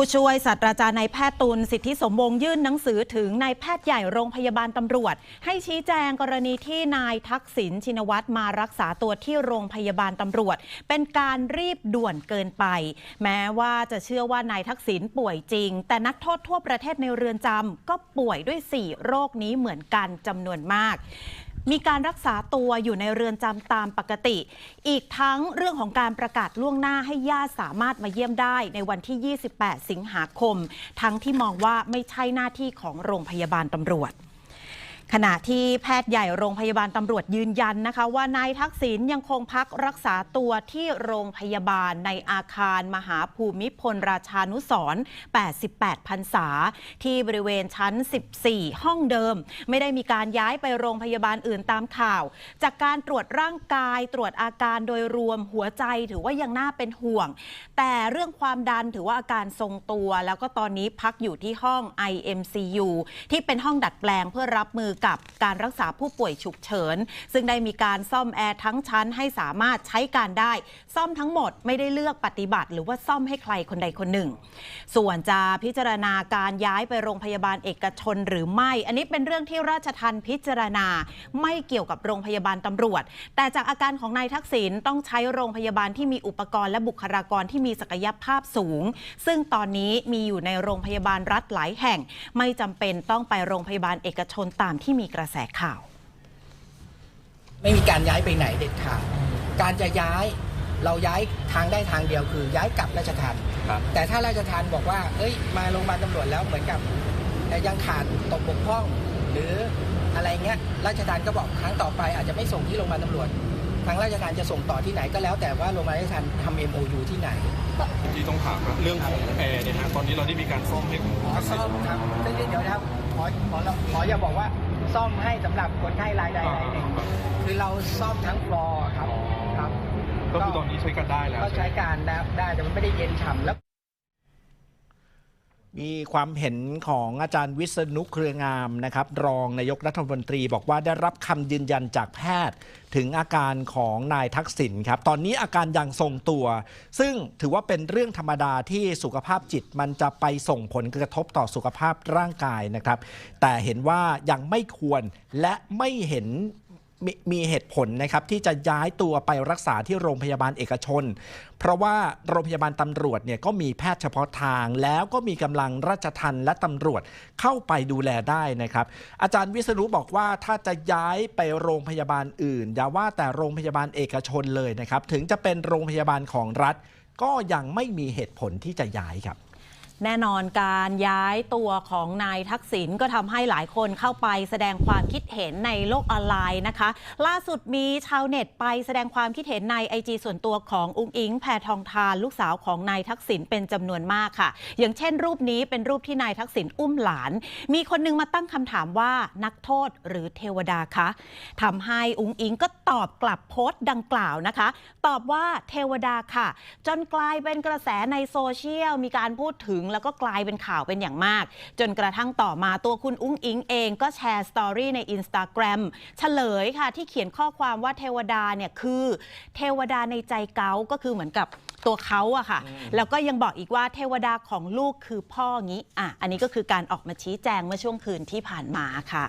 ผู้ช่วยศาสตราจารย์นายแพทย์ตุลสิทธิสมวงยื่นหนังสือถึงนายแพทย์ใหญ่โรงพยาบาลตำรวจ ให้ชี้แจงกรณีที่นายทักษิณชินวัตรมารักษาตัวที่โรงพยาบาลตำรวจ เป็นการรีบด่วนเกินไป แม้ว่าจะเชื่อว่านายทักษิณป่วยจริง แต่นักโทษทั่วประเทศในเรือนจำก็ป่วยด้วย 4 โรคนี้เหมือนกันจำนวนมากมีการรักษาตัวอยู่ในเรือนจำตามปกติ อีกทั้งเรื่องของการประกาศล่วงหน้าให้ญาติสามารถมาเยี่ยมได้ในวันที่ 28 สิงหาคม ทั้งที่มองว่าไม่ใช่หน้าที่ของโรงพยาบาลตำรวจ ขณะที่แพทย์ใหญ่โรงพยาบาลตำรวจยืนยันนะคะ ว่านายทักษิณยังคงพักรักษาตัวที่โรงพยาบาลในอาคารมหาภูมิพลราชานุสร 88 พรรษา ที่บริเวณชั้น 14 ห้องเดิม ไม่ได้มีการย้ายไปโรงพยาบาลอื่นตามข่าว จากการตรวจร่างกายตรวจอาการโดยรวมหัวใจถือว่ายังน่าเป็นห่วง แต่เรื่องความดันถือว่าอาการทรงตัว แล้วก็ตอนนี้พักอยู่ที่ห้อง IMCU ที่เป็นห้องดัดแปลงเพื่อรับมือกับการรักษาผู้ป่วยฉุกเฉิน ซึ่งได้มีการซ่อมแอร์ทั้งชั้นให้สามารถใช้การได้ ซ่อมทั้งหมดไม่ได้เลือกปฏิบัติ หรือว่าซ่อมให้ใครคนใดคนหนึ่ง ส่วนจะพิจารณาการย้ายไปโรงพยาบาลเอกชนหรือไม่ อันนี้เป็นเรื่องที่ราชทันพิจารณา ไม่เกี่ยวกับโรงพยาบาลตำรวจ แต่จากอาการของนายทักษิณต้องใช้โรงพยาบาลที่มีอุปกรณ์และบุคลากรที่มีศักยภาพสูง ซึ่งตอนนี้มีอยู่ในโรงพยาบาลรัฐหลายแห่ง ไม่จำเป็นต้องไปโรงพยาบาลเอกชนตามที่มีกระแสข่าว ไม่มีการย้ายไปไหนเด็ดขาดการจะย้ายเราย้ายทางได้ทางเดียวคือ ย้ายกลับราชทันครับแต่ถ้าราชทันบอกว่า เอ้ย มาโรงพยาบาลตำรวจแล้วเหมือนกับยังขาดตกบกพร่อง หรืออะไรเงี้ยราชทันก็บอกครั้งต่อไปอาจจะไม่ส่งที่โรงพยาบาลตำรวจทางราชทันจะส่งต่อที่ไหนก็แล้ว แต่ว่าโรงพยาบาลราชทันทำ MOU ที่ไหนที่ต้องถามครับเรื่องของแอร์เนี่ยฮะตอนนี้เราได้มีการซ่อมให้คุณขอทักษิณซ่อมครับซึ่งเดี๋ยวนะครับขอขอขออย่าบอกว่า ซ่อมให้สำหรับคนไข้รายใดรายหนึ่งคือเราซ่อมทั้งฟลอร์ครับครับก็คือตอนนี้ใช้กันได้แล้วก็ใช้การได้ได้แต่มันไม่ได้เย็นฉ่ำแล้ว มีความเห็นของอาจารย์วิษณุเครืองามนะครับ รองนายกรัฐมนตรีบอกว่าได้รับคำยืนยันจากแพทย์ ถึงอาการของนายทักษิณครับ ตอนนี้อาการยังทรงตัว ซึ่งถือว่าเป็นเรื่องธรรมดาที่สุขภาพจิตมันจะไปส่งผลกระทบต่อสุขภาพร่างกายนะครับ แต่เห็นว่ายังไม่ควรและไม่เห็น มีมีเหตุผลนะครับที่จะย้ายตัวไปรักษาที่โรงพยาบาลเอกชน เพราะว่าโรงพยาบาลตำรวจเนี่ยก็มีแพทย์เฉพาะทาง แล้วก็มีกำลังราชทันและตำรวจเข้าไปดูแลได้นะครับ อาจารย์วิษณุบอกว่าถ้าจะย้ายไปโรงพยาบาลอื่น อย่าว่าแต่โรงพยาบาลเอกชนเลยนะครับ ถึงจะเป็นโรงพยาบาลของรัฐ ก็ยังไม่มีเหตุผลที่จะย้ายครับ แน่นอนการย้ายตัวของนายทักษิณก็ทำให้หลายคนเข้าไปแสดงความคิดเห็นในโลกออนไลน์นะคะ ล่าสุดมีชาวเน็ตไปแสดงความคิดเห็นในไอจส่วนตัวของอุ้งอิง แพทองทานลูกสาวของนายทักษิณเป็นจำนวนมากค่ะ อย่างเช่น รูปนี้เป็นรูปที่นายทักษิณอุ้มหลาน มีคนนึงมาตั้งคำถามว่านักโทษหรือเทวดาคะทำให้อุ้งอิงก็ ตอบกลับโพสต์ดังกล่าวนะคะ ตอบว่าเทวดาค่ะ จนกลายเป็นกระแสในโซเชียล มีการพูดถึงแล้วก็กลายเป็นข่าวเป็นอย่างมาก จนกระทั่งต่อมาตัวคุณอุ้งอิงเองก็แชร์สตอรี่ใน Instagram เฉลยค่ะ ที่เขียนข้อความว่าเทวดาเนี่ยคือเทวดาในใจเกาก็คือเหมือนกับตัวเขาอะค่ะ แล้วก็ยังบอกอีกว่าเทวดาของลูกคือพ่องี้อะอันนี้ก็คือการออกมาชี้แจงเมื่อช่วงคืนที่ผ่านมาค่ะ